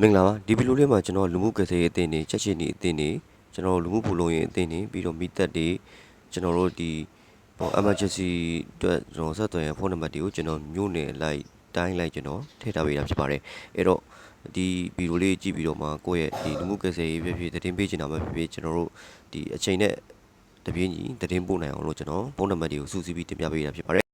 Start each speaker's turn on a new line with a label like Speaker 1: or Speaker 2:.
Speaker 1: မင်္ဂလာပါဒီဗီဒီယိုလေးမှာကျွန်တော်လူမှုကယ်ဆယ်ရေးအသင်းတွေချက်ချင်းဒီအသင်းတွေကျွန်တော်လူမှုဘူလုံးရေးအသင်းတွေပြီးတော့မိသက်တွေကျွန်တော်တို့ဒီဟို emergency အတွက်ကျွန်တော်ဆက်သွယ်ရဖုန်းနံပါတ်တွေကိုကျွန်တော်မြို့နယ်လိုက်တိုင်းလိုက်ကျွန်တော်ထည့်ထားပေးတာဖြစ်ပါတယ်အဲ့တော့ဒီဗီဒီယိုလေးကြည့်ပြီးတော့မှကိုယ့်ရဲ့ဒီလူမှုကယ်ဆယ်ရေးဖြစ်ဖြစ်သတင်းပေးချင်တာမှဖြစ်ဖြစ်ကျွန်တော်တို့ဒီအချိန်နဲ့တပြင်းကြီးသတင်းပို့နိုင်အောင်လို့ကျွန်တော်ဖုန်းနံပါတ်တွေကိုစုစည်းပြီးတင်ပြပေးတာဖြစ်ပါတယ်